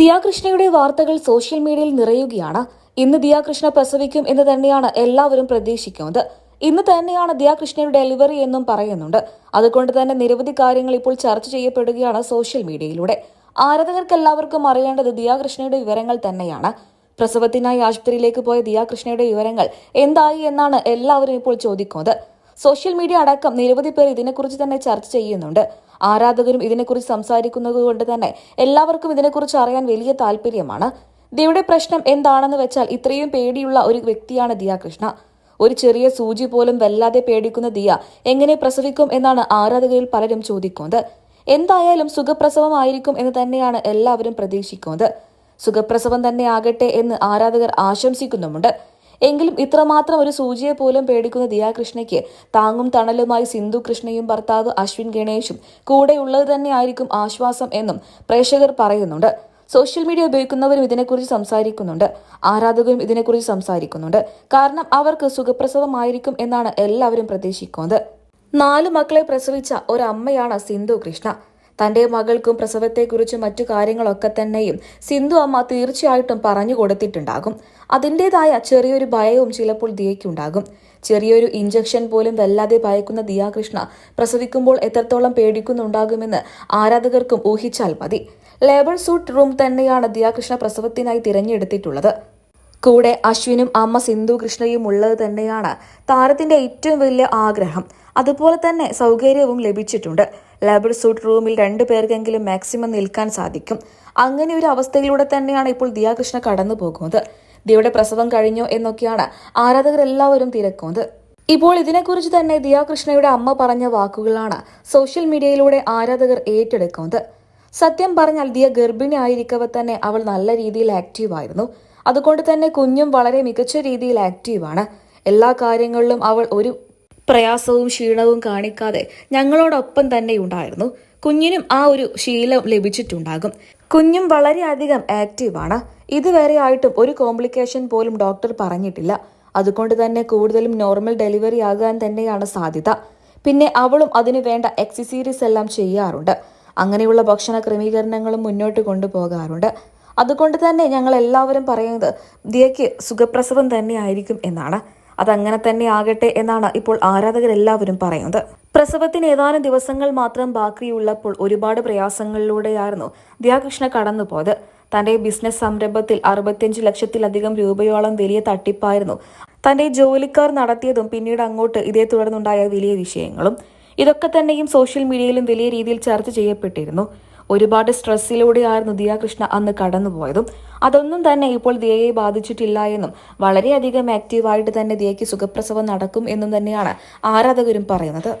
ദിയാകൃഷ്ണയുടെ വാർത്തകൾ സോഷ്യൽ മീഡിയയിൽ നിറയുകയാണ്. ഇന്ന് ദിയാകൃഷ്ണ പ്രസവിക്കും എന്ന് തന്നെയാണ് എല്ലാവരും പ്രതീക്ഷിക്കുന്നത്. ഇന്ന് തന്നെയാണ് ദിയാകൃഷ്ണയുടെ ഡെലിവറി എന്നും പറയുന്നുണ്ട്. അതുകൊണ്ട് തന്നെ നിരവധി കാര്യങ്ങൾ ഇപ്പോൾ ചർച്ച ചെയ്യപ്പെടുകയാണ് സോഷ്യൽ മീഡിയയിലൂടെ. ആരാധകർക്ക് എല്ലാവർക്കും അറിയേണ്ടത് ദിയാകൃഷ്ണയുടെ വിവരങ്ങൾ തന്നെയാണ്. പ്രസവത്തിനായി ആശുപത്രിയിലേക്ക് പോയ ദിയാകൃഷ്ണയുടെ വിവരങ്ങൾ എന്തായി എന്നാണ് എല്ലാവരും ഇപ്പോൾ ചോദിക്കുന്നത്. സോഷ്യൽ മീഡിയ അടക്കം നിരവധി പേർ ഇതിനെക്കുറിച്ച് തന്നെ ചർച്ച ചെയ്യുന്നുണ്ട്. ആരാധകരും ഇതിനെക്കുറിച്ച് സംസാരിക്കുന്നത് കൊണ്ട് തന്നെ എല്ലാവർക്കും ഇതിനെക്കുറിച്ച് അറിയാൻ വലിയ താല്പര്യമാണ്. ദിയുടെ പ്രശ്നം എന്താണെന്ന് വെച്ചാൽ ഇത്രയും പേടിയുള്ള ഒരു വ്യക്തിയാണ് ദിയ കൃഷ്ണ ഒരു ചെറിയ സൂചി പോലും വല്ലാതെ പേടിക്കുന്ന ദിയ എങ്ങനെ പ്രസവിക്കും എന്നാണ് ആരാധകരിൽ പലരും ചോദിക്കുന്നത്. എന്തായാലും സുഖപ്രസവമായിരിക്കും എന്ന് തന്നെയാണ് എല്ലാവരും പ്രതീക്ഷിക്കുന്നത്. സുഖപ്രസവം തന്നെ ആകട്ടെ എന്ന് ആരാധകർ ആശംസിക്കുന്നുമുണ്ട്. എങ്കിലും ഇത്രമാത്രം ഒരു സൂചിയെ പോലും പേടിക്കുന്ന ദിയാകൃഷ്ണയ്ക്ക് താങ്ങും തണലുമായി സിന്ധു കൃഷ്ണയും ഭർത്താവ് അശ്വിൻ ഗണേഷും കൂടെയുള്ളത് തന്നെയായിരിക്കും ആശ്വാസം എന്നും പ്രേക്ഷകർ പറയുന്നുണ്ട്. സോഷ്യൽ മീഡിയ ഉപയോഗിക്കുന്നവരും ഇതിനെക്കുറിച്ച് സംസാരിക്കുന്നുണ്ട്. ആരാധകരും ഇതിനെക്കുറിച്ച് സംസാരിക്കുന്നുണ്ട്. കാരണം അവർക്ക് സുഖപ്രസവമായിരിക്കും എന്നാണ് എല്ലാവരും പ്രതീക്ഷിക്കുന്നത്. നാല് മക്കളെ പ്രസവിച്ച ഒരമ്മയാണ് സിന്ധു കൃഷ്ണ. തന്റെ മകൾക്കും പ്രസവത്തെക്കുറിച്ചും മറ്റു കാര്യങ്ങളൊക്കെ തന്നെയും സിന്ധു അമ്മ തീർച്ചയായിട്ടും പറഞ്ഞു കൊടുത്തിട്ടുണ്ടാകും. അതിന്റെതായ ചെറിയൊരു ഭയവും ചിലപ്പോൾ ദിയയ്ക്കുണ്ടാകും. ചെറിയൊരു ഇഞ്ചക്ഷൻ പോലും വല്ലാതെ ഭയക്കുന്ന ദിയാകൃഷ്ണ പ്രസവിക്കുമ്പോൾ എത്രത്തോളം പേടിക്കുന്നുണ്ടാകുമെന്ന് ആരാധകർക്കും ഊഹിച്ചാൽ മതി. ലേബർ സൂട്ട് റൂം തന്നെയാണ് ദിയാകൃഷ്ണ പ്രസവത്തിനായി തിരഞ്ഞെടുത്തിട്ടുള്ളത്. കൂടെ അശ്വിനും അമ്മ സിന്ധു കൃഷ്ണയും ഉള്ളത് തന്നെയാണ് താരത്തിന്റെ ഏറ്റവും വലിയ ആഗ്രഹം. അതുപോലെ തന്നെ സൗകര്യവും ലഭിച്ചിട്ടുണ്ട്. ലേബർ സൂട്ട് റൂമിൽ രണ്ടു പേർക്കെങ്കിലും മാക്സിമം നിൽക്കാൻ സാധിക്കും. അങ്ങനെ ഒരു അവസ്ഥയിലൂടെ തന്നെയാണ് ഇപ്പോൾ ദിയാകൃഷ്ണ കടന്നു പോകുന്നത്. ദിയയുടെ പ്രസവം കഴിഞ്ഞോ എന്നൊക്കെയാണ് ആരാധകർ എല്ലാവരും തിരക്കുന്നത്. ഇപ്പോൾ ഇതിനെക്കുറിച്ച് തന്നെ ദിയാകൃഷ്ണയുടെ അമ്മ പറഞ്ഞ വാക്കുകളാണ് സോഷ്യൽ മീഡിയയിലൂടെ ആരാധകർ ഏറ്റെടുക്കുന്നത്. സത്യം പറഞ്ഞാൽ ദിയ ഗർഭിണി ആയിരിക്കവെ തന്നെ അവൾ നല്ല രീതിയിൽ ആക്റ്റീവായിരുന്നു അതുകൊണ്ട് തന്നെ കുഞ്ഞും വളരെ മികച്ച രീതിയിൽ ആക്റ്റീവാണ് എല്ലാ കാര്യങ്ങളിലും അവൾ ഒരു പ്രയാസവും ക്ഷീണവും കാണിക്കാതെ ഞങ്ങളോടൊപ്പം തന്നെ ഉണ്ടായിരുന്നു. കുഞ്ഞിനും ആ ഒരു ശീലം ലഭിച്ചിട്ടുണ്ടാകും. കുഞ്ഞും വളരെയധികം ആക്റ്റീവാണ് ഇതുവരെ ആയിട്ടും ഒരു കോംപ്ലിക്കേഷൻ പോലും ഡോക്ടർ പറഞ്ഞിട്ടില്ല. അതുകൊണ്ട് തന്നെ കൂടുതലും നോർമൽ ഡെലിവറി ആകാൻ തന്നെയാണ് സാധ്യത. പിന്നെ അവളും അതിനു വേണ്ട എക്സസീരീസ് എല്ലാം ചെയ്യാറുണ്ട്. അങ്ങനെയുള്ള ഭക്ഷണ ക്രമീകരണങ്ങളും മുന്നോട്ട് കൊണ്ടുപോകാറുണ്ട്. അതുകൊണ്ട് തന്നെ ഞങ്ങൾ എല്ലാവരും പറയുന്നത് ദിയയ്ക്ക് സുഖപ്രസവം തന്നെയായിരിക്കും എന്നാണ്. അതങ്ങനെ തന്നെ ആകട്ടെ എന്നാണ് ഇപ്പോൾ ആരാധകരെല്ലാവരും പറയുന്നത്. പ്രസവത്തിന് ഏതാനും ദിവസങ്ങൾ മാത്രം ബാക്കിയുള്ളപ്പോൾ ഒരുപാട് പ്രയാസങ്ങളിലൂടെയായിരുന്നു ദിയാകൃഷ്ണ കടന്നുപോയത്. തന്റെ ബിസിനസ് സംരംഭത്തിൽ അറുപത്തിയഞ്ച് ലക്ഷത്തിലധികം രൂപയോളം വലിയ തട്ടിപ്പായിരുന്നു തന്റെ ജോലിക്കാർ നടത്തിയതും പിന്നീട് അങ്ങോട്ട് ഇതേ തുടർന്നുണ്ടായ വലിയ വിഷയങ്ങളും. ഇതൊക്കെ തന്നെയും സോഷ്യൽ മീഡിയയിലും വലിയ രീതിയിൽ ചർച്ച ചെയ്യപ്പെട്ടിരുന്നു. ഒരുപാട് സ്ട്രെസ്സിലൂടെയായിരുന്നു ദിയാകൃഷ്ണ അന്ന് കടന്നുപോയതും. അതൊന്നും തന്നെ ഇപ്പോൾ ദിയയെ ബാധിച്ചിട്ടില്ല എന്നും വളരെയധികം ആക്റ്റീവായിട്ട് തന്നെ ദിയയ്ക്ക് സുഖപ്രസവം നടക്കും എന്നും തന്നെയാണ് ആരാധകരും പറയുന്നത്.